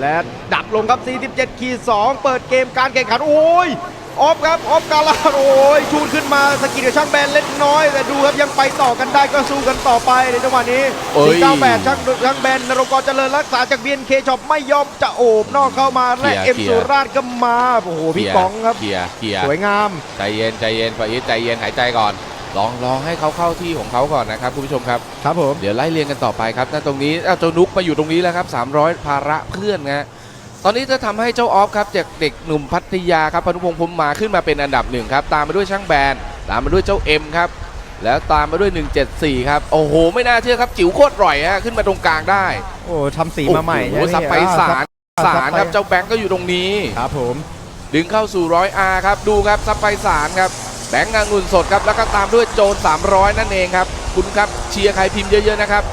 และดับลงครับ 47ขีด2เปิดเกมการแข่งขัน โอ้ย ออฟครับ ออฟกาลาดโอ้ยชูดขึ้นมาสกิดกับช่างแบนเล็กน้อย แต่ดูครับยังไปต่อกันได้ก็สู้กันต่อไปในจังหวะนี้เอ้ย498ช่างช่างแบนนรงกรเจริญรักษาจาก BNK ช็อปไม่ยอมจะโอบนอกเข้ามาและเคลียร์เอ็มเคลียร์สุราชก็มา โอ้โห พี่กองครับเคลียร์เคลียร์สวยงาม ใจเย็นใจเย็นปะอีทใจเย็นหายใจก่อน ลองลองให้เขาเข้าที่ของเขาก่อนนะครับคุณผู้ชมครับ ครับผม เดี๋ยวไล่เรียงกันต่อไปครับณตรงนี้อ้าวเจ้านุกมาอยู่ตรงนี้แล้วครับ 300 ภาระเพื่อนนะฮะตอนนี้จะทำให้เจ้าออฟครับจากเด็กหนุ่มพัทยาครับพานุพงษ์พรหมมาขึ้นมาเป็นอันดับหนึ่งครับตามมาด้วยช่างแบนตามมาด้วยเจ้าเอ็มครับแล้วตามมาด้วย 174 ครับ โอ้โห ไม่น่าเชื่อครับ จิ๋วโคตรอร่อยฮะขึ้นมาตรงกลางได้ โอ้ทำสีมาใหม่โอ้โหใช่ไหมซับไปสารอ่สารครับซัไปเจ้าแบงก์ก็อยู่ตรงนี้ ครับผม ดึงเข้าสู่ร้อยอาครับ ดูครับซับไปสารครับแบงค์งางุนสดครับแล้วก็ตามด้วยโจน300 นั่นเองครับ คุณครับเชียร์ใครพิมพ์เยอะๆนะครับ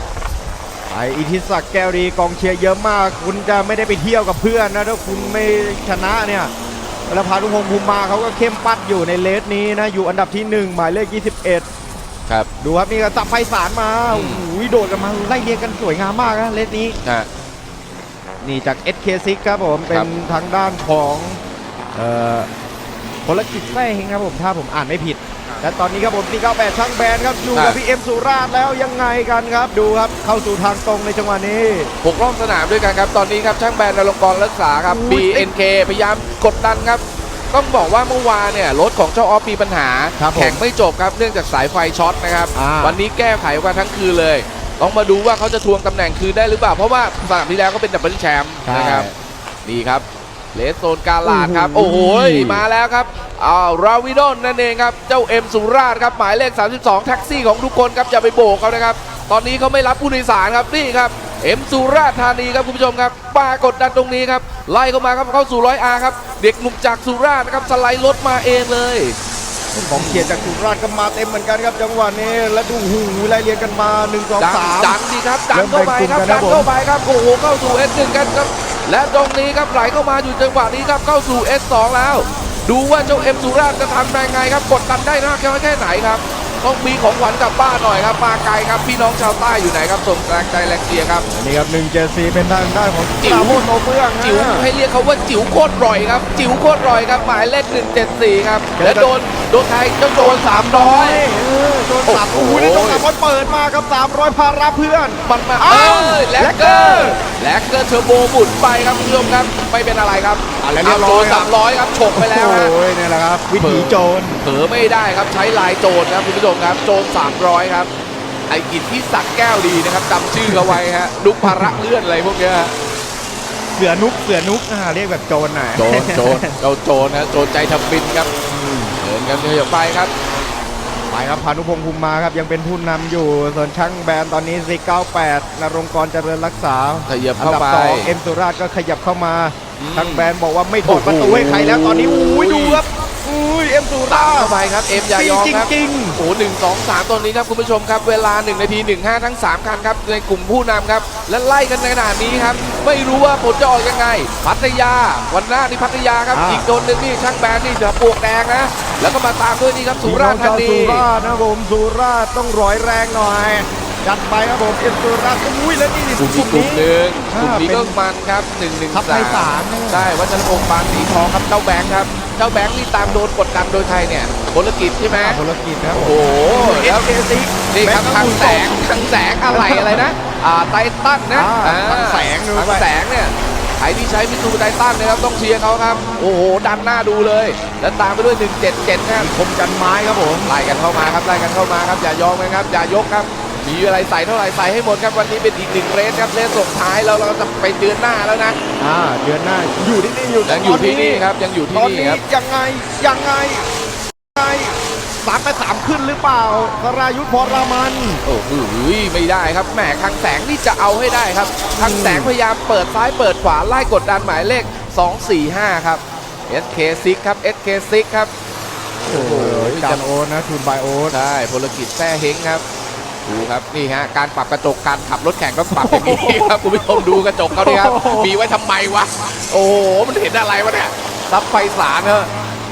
ไออิทธิศักดิ์แก้วดีกองเชียร์เยอะมาก คุณจะไม่ได้ไปเที่ยวกับเพื่อนนะถ้าคุณไม่ชนะเนี่ยแล้วพานุพงษ์ภูมิมาเขาก็เข้มปัดอยู่ในเลสนี้นะอยู่อันดับที่ 1 หมายเลข 21 ครับ ดูครับนี่ก็จับไฟสารมาอืโอ้มโหโดดกันมาไล่เรียงกันสวยงามมากนะเลสนี้ฮะนี่จาก SK6 ครับผมเป็ครันบทางด้านของ เอ่อพลกิจแท้เฮงครับผมถ้าผมอ่านไม่ผิด และตอนนี้ครับผม498ช่างแบนครับอยู่กับพี่เอ็มสุราชแล้วยังไงกันครับ ดูครับเข้าสู่ทางตรงในจังหวะนี้หกรอบสนามด้วยกันครับตอนนี้ครับช่างแบนนรงกรรักษาครับอุ้ย BNK พยายามกดดันครับต้องบอกว่าเมื่อวานเนี่ยรถของเจ้าออฟมีปัญหาครับผมแข่งไม่จบครับเนื่องจากสายไฟช็อตนะครับอ่าวันนี้แก้ไขกันทั้งคืนเลย ต้องมาดูว่าเขาจะทวงตำแหน่งคืนได้หรือเปล่า เพราะว่าสนามที่แล้วก็เป็นดับเบิลแชมป์นะครับนี่ครับ เลสโซนกาลาดครับ โอ้โอ้โหโหมาแล้วครับอ้าวราวิดอนนั่นเองครับ เจ้าเอ็มสุราชครับ หมายเลข 32 แท็กซี่ของทุกคนครับ อย่าไปโบกเขานะครับ ตอนนี้เขาไม่รับผู้โดยสารครับ นี่ครับ เอ็มสุราษฎร์ธานีครับคุณผู้ชมครับปากดดันตรงนี้ครับ ไล่เข้ามาครับเข้าสู่ร้อยอาครับ เด็กหนุ่มจากสุราษฎร์นะครับ สไลด์รถมาเองเลยของเขียนจากสุราชก็มาเต็มเหมือนกันครับจังหวะนี้แล้วดูหูไล่เรียงกันมา1 2ดัง3ดังดีครับดังเริ่มเข้าไปครับแบ่งกลุ่มกันนะดังเข้าไปครับโอ้โหเข้าสู่ S1 กันครับ และตรงนี้ครับไหลเข้ามาอยู่จังหวะนี้ครับเข้าสู่ S2 แล้ว ดูว่าเจ้าเอ็มสุราชจะทำยังไงครับกดดันได้มากแค่ไหนครับ ต้องมีของขวัญกลับบ้านหน่อยครับมาไกลครับพี่น้องชาวใต้อยู่ไหนครับส่งแรงใจแรงเชียร์ครับนี่ครับ174เป็นทางด้านของจิ๋วปราโมทโนเฟืองนะจิ๋วให้เรียกเขาว่าจิ๋วโคตรร่อยครับ จิ๋วโคตรร่อยครับหมายเลข174ครับและโดนโดนใครเจ้าโดน300เออโดนสามโอ้โอ้โหโหนี่ต้องสามคนเปิดมาครับ300ภาระเพื่อนมันมาอ้าเอ้วยแลกเกอร์แลกเกอร์เทอร์โบหมุนไปครับคุณผู้ชมครับไม่เป็นอะไรครับอะแล้วเรียบร้อยสามร้อยครับฉกไปแล้วฮะโอ้ยเนี่ยแหละครับวิถีโจรเผลอไม่ได้ครับใช้ลายโจรครับคุณผู้ชมครับโจร300 ครับ ไอ้กินที่สักแก้วดีนะครับจำชื่อเขาไว้ฮะลุกภาระเลื่อนอะไรพวกเนี้ยฮะเสือนุกเสือนุกอ่าเรียกแบบโจรหน่อยโจรโจรเราโจรนะโจรใจทำบินครับเดินกันเยอะไปครับไปครับพานุพงษ์ภูมิมาครับยังเป็นผู้นำอยู่ส่วนช่างแบนตอนนี้498นรงกรเจริญรักษาขยับอันเข้าดับไปสองเอ็มสุราชก็ขยับเข้ามาอืมช่างแบนบอกว่าไม่ถอดโอ้โหประตูให้ใครแล้วตอนนี้อุ้ยดูครับ อุ้ยเอ็มสุตาราชเข้าไปครับเอ็มยายองครับจริงโอ้หนึ่งสองสามตอนนี้ครับคุณผู้ชมครับ เวลา1นาที15 ทั้ง 3 คันครับ ในกลุ่มผู้นำครับ และไล่กันในขนาดนี้ครับ ไม่รู้ว่าผลจะออกยังไง พัทยา วันหน้านี่พัทยาครับ อีกโดนหนึ่งนี่ช่างแบนนี่เสือปลวกแดงนะ แล้วก็มาตามด้วยนี่ครับๆสุราษฎร์ธานีสุราษฎร์นะผมสุราษฎร์ต้องร้อยแรงหน่อยจัดไปครับผมเอ็มสุราษฎร์อุ้ยแล้วนี่กลุ่มกอีลุ่กมกลุ่มนี้หนึ่งกอ่าลุ่มนี้เป็นก็มันครับ1 1ทัพไทยสามเนี่ยใช่วัชรพงศ์ปานสีทองครับเจ้าแบงค์ครับเจ้าแบงค์นี่ตามโดนกดดันโดยใครเนี่ยพลกิจใช่ไหมอ่าธุรกิจครับโอ้ผโหมเอแล้วสเคซินี่ครับทางแสงทางแสงอะไรอะไรนะอ่าไททันนะอ่าทางแสงดูทางไปแสงเนี่ยใครที่ใช้มิตูไททันนะครับต้องเชียร์เขาครับ โอ้โหดันหน้าดูเลย แล้วตามไปด้วย 177นะครับคมจันไม้ครับผมไล่กันเข้ามาครับไล่กันเข้ามาครับอย่ายอมนะครับอย่ายกครับ มีอะไรใส่เท่าไหร่ใส่ให้หมดครับวันนี้เป็นอีกหนึ่งเรสครับเรสส่งท้ายแล้วเราจะไปเดือนหน้าแล้วนะอ่าเดือนหน้าอยู่ที่นี่อยู่ยังอยู่ที่นี่ครับยังอยู่ที่ตอนนี่นี้ครับยังไงยังไงยังไงสามไปสามขึ้นหรือเปล่าสรายุทธพรมันโอ้โหไม่ได้ครับแหมคังแสงนี่จะเอาให้ได้ครับคังแสงพยายามเปิดซ้ายเปิดขวาไล่กดดันหมายเลข 245 ครับ SK6 ครับ SK6 ครับโอ้โหจานโอ๊ตนะทูนบายโอ๊ตใช่พลกิจแท้เฮงครับ ดูครับนี่ฮะการปรับกระจกการขับรถแข่งก็ปรับอย่างนี้ครับคุณผู้ชมดูกระจกเขาดิครับมีไว้ทำไมวะโอ้โหมันเห็นอะไรวะเนี่ยซับไฟสารเนอะ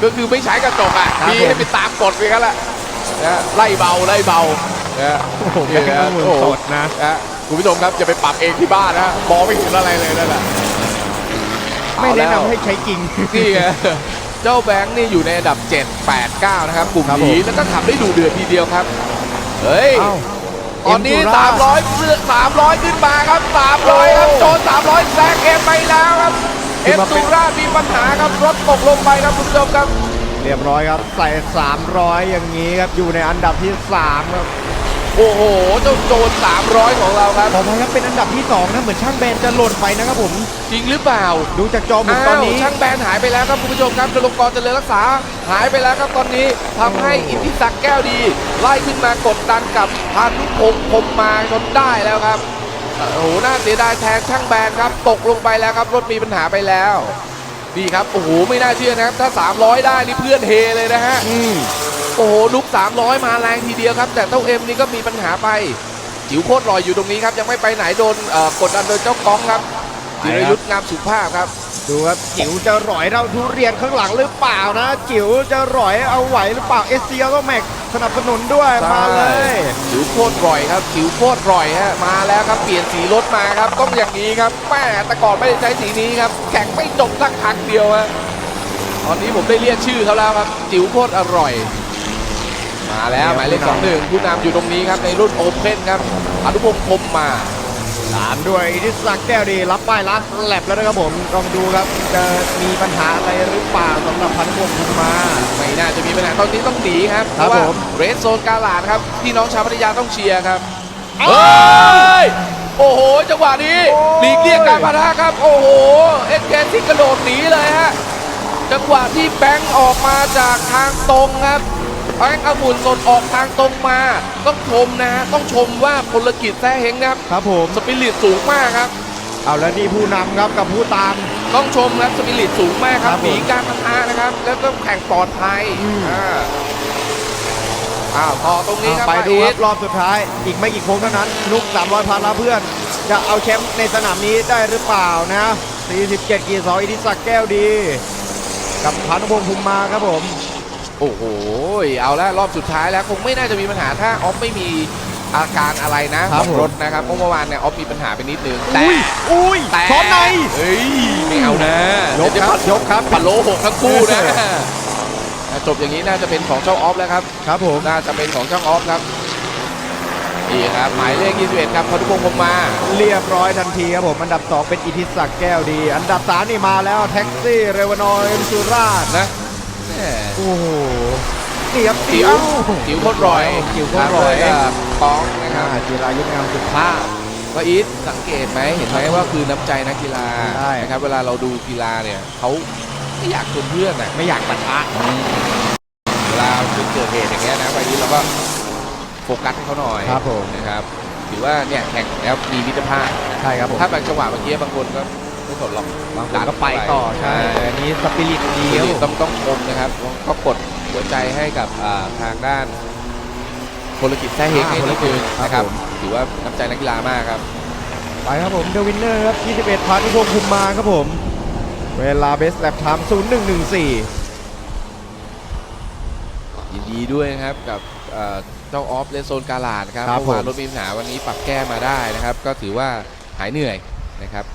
ก็คือไม่ใช้กระจกอะมีให้ไปตามกฎไปกันแหละนะไล่เบาไล่เบานะโอ้โหแบงค์นี่ก็นะมือโอ้โหสดนะนะคุณผู้ชมครับอย่าไปปรับเองที่บ้านนะฮะมองไม่เห็นอะไรเลยนั่นแหละขาวไม่แนะแล้วนำให้ใช้จริงนี่ไงเจ้าแบงค์นี่อยู่ในอันดับ 7 8 9 นะครับกลุ่มครับนี้ผมแล้วก็ขับได้ดูเดือดทีเดียวครับ เฮ้ยเอ้า ตอนนี้เอ็มสุราษฎร์300เลือก300 ขึ้นมาครับ 300 ครับ โจน300 แซงเอ็มไปแล้วครับขึ้เอ็นมมาเป็นสุราษฎร์มีปัญหาครับรถตกลงไปครับคุณผู้ชมครับ เรียบร้อยครับ ใส่ 300 อย่างนี้ครับ อยู่ในอันดับที่ 3 ครับ โอ้โหเจ้าโจน300 ของเราครับขออภัยครับเป็นอันดับที่2นะเหมือนช่างแบนจะหล่นไปนะครับผม จริงหรือเปล่าดูจากจอหมุนตอนนี้าวช่างแบนหายไปแล้วครับคุณผู้ชมครับจลงกรเจริญรักษาหายไปแล้วครับตอนนี้ทำให้อิทธิศักดิ์แก้วดี ไล่ขึ้นมากดดันกับพานุพงศ์พรหมมาจนได้แล้วครับโอ้โหน่าเสียดายแทนช่างแบนครับ ตกลงไปแล้วครับรถมีปัญหาไปแล้วนี่ครับโอ้โหไม่น่าเชื่อนะครับถ้า 300 ได้นี่เพื่อนเฮเลยนะฮะ อืม โอ้โหลุก 300 มาแรงทีเดียวครับ แต่เต้าเอ็มนี่ก็มีปัญหาไป จิ๋วโคตรลอยอยู่ตรงนี้ครับ ยังไม่ไปไหนโดนเอ่อกดดันโดยเจ้ากองครับจิรยุทธงามสุภาพครับ ดูครับจิ๋วจะร่อยเราทุเรียนข้างหลังหรือเปล่านะ จิ๋วจะร่อยเอาไหวหรือเปล่าเอสเซียก็แม็กสนับสนุนด้วยมาเลยจิ๋วโคตรร่อยครับจิ๋วโคตรร่อยฮะมาแล้วครับเปลี่ยนสีรถมาครับต้องอย่างนี้ครับแม่แต่ก่อนไม่ได้ใช้สีนี้ครับแข่งไม่จบสักครั้งเดียวฮะตอนนี้ผมได้เรียกชื่อเขาแล้วครับจิ๋วโคตรอร่อย มาแล้วหมายเลขสองหนึ่งผู้นำอยู่ตรงนี้ครับในรุ่นโอเพ่นครับอนุพงศ์พรหมมาตามด้วยอิทธิศักดิ์แก้วดีรับป้ายลัสแลบแล้วนะครับผมลองดูครับจะมีปัญหาอะไรหรือเปล่าสำหรับพันธุ์พวงคุมมาไม่น่าจะมีปัญหาตอนนี้ต้องหนีครับเพครับราะว่าผมเรดโซนกาลาดครับพี่น้องชาวพัทยาต้องเชียร์ครับเอ้เฮ้ยยโอ้โหจังหวะนี้โอ้ยหลีกเลี่ยงการปะทะครับ โอ้โหเอ็ดแกนที่กระโดดหนีเลยฮะจังหวะที่แบงค์ออกมาจากทางตรงครับ แบงค์องุ่นสดออกทางตรงมา ต้องชมนะฮะต้องชมว่าพลกิจแท้เฮงนะครับ ครับผมสปิริตสูงมากครับ เอาแล้วนี่ผู้นำครับกับผู้ตาม ต้องชมครับสปิริตสูงมากครับครับผมหนีการปะทะนะครับ แล้วก็แข่งปลอดภัยอืม อ่าอ้าวต่อตรงนี้ครับไปดูคมารัอีบทรอบสุดท้าย อีกไม่กี่โค้งเท่านั้น นุก300พันละเพื่อน จะเอาแชมป์ในสนามนี้ได้หรือเปล่านะ 47 กีสองอิทธิศักดิ์แก้วดี กับพันธุ์พงษ์ภูมิมาครับผม โอ้โห เอาละรอบสุดท้ายแล้วคงไม่น่าจะมีปัญหาถ้าออฟไม่มีอาการอะไรนะครับของผมรถนะครับเพราะเมื่อวานเนี่ยออฟมีปัญหาไปนิดนึงแต่อุ้ยอุ้ยแต่ช้อนใน เฮ้ยไม่เอานะยกเดี๋วครับยกครับ ปัดโลหกทั้งคู่นะเอออะจบอย่างนี้น่าจะเป็นของเจ้าออฟแล้วครับ ครับผมน่าจะเป็นของเจ้าออฟครับนี่ครับหมายเลข21ครับพนุพงศ์พรหมมา เรียบร้อยทันทีครับผม อันดับ 2 เป็นอิทธิศักดิ์แก้วดี อันดับ 3 นี่มาแล้วแท็กซี่เรวานอยเอ็มสุราษฎร์นะ แหมโอ้โหนี่ครับจิ๋วจิ๋วโคตรร่อยจิ๋วโคตรร่อยตามด้วยกับกองนะครับอ่าจิรายุทธงามสุภาพก็อีทสังเกตไหมเห็นไหมว่าคือน้ำใจนักกีฬาใช่นะครับเวลาเราดูกีฬาเนี่ยเขาไม่อยากชนเพื่อนอะไม่อยากปะทะเวลาเกิดเหตุอย่างเงี้ยนะไปนี้เราก็โฟกัสให้เขาหน่อยครับผมนะครับถือว่าเนี่ยแข่งแล้วมีมิตรภาพใช่ครับผมถ้าบางจังหวะเมื่อกี้บางคนก็ ไม่สนหรอกบางคนก็ไปต่อใช่แต่อันนี้สปิริตดีเดี๋คยรับผมวต้องต้องชมนะครับก็กดหัวใจให้กับอ่าทางด้านพลกิจแท้เฮงให้นิดนึงนะครับถือว่าน้ำใจนักกีฬามากครับไปครับผมเดวินเนอร์ครับ21พันธุ์พงษ์ภูมิมาครับผม เวลาเบสแลบไทม์0114 ยินดีด้วยนะครับกับเอ่อเจ้าออฟเลนโซนกาลาดครับครับเมื่อวานผมรถมีปัญหาวันนี้ปรับแก้มาได้นะครับ ก็ถือว่าหายเหนื่อยนะครับ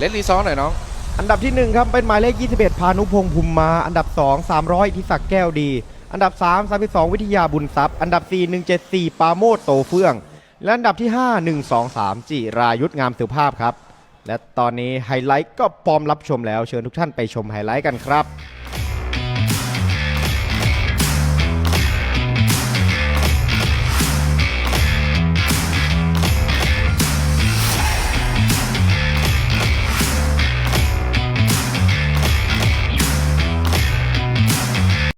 เล่นรีซอสหน่อยน้องอันดับที่ 1 ครับ เป็นหมายเลข 21 พานุพงษ์ภูมิมา อันดับ 2 300อิทธิศักดิ์แก้วดี อันดับ 3 32 วิทยาบุญทรัพย์ อันดับ 4 174 ปาโมดโตเฟื่อง และอันดับที่ 5 1 2 3 จิรายุทธงามสุภาพครับ และตอนนี้ไฮไลท์ก็พร้อมรับชมแล้วเชิญทุกท่านไปชมไฮไลท์กันครับ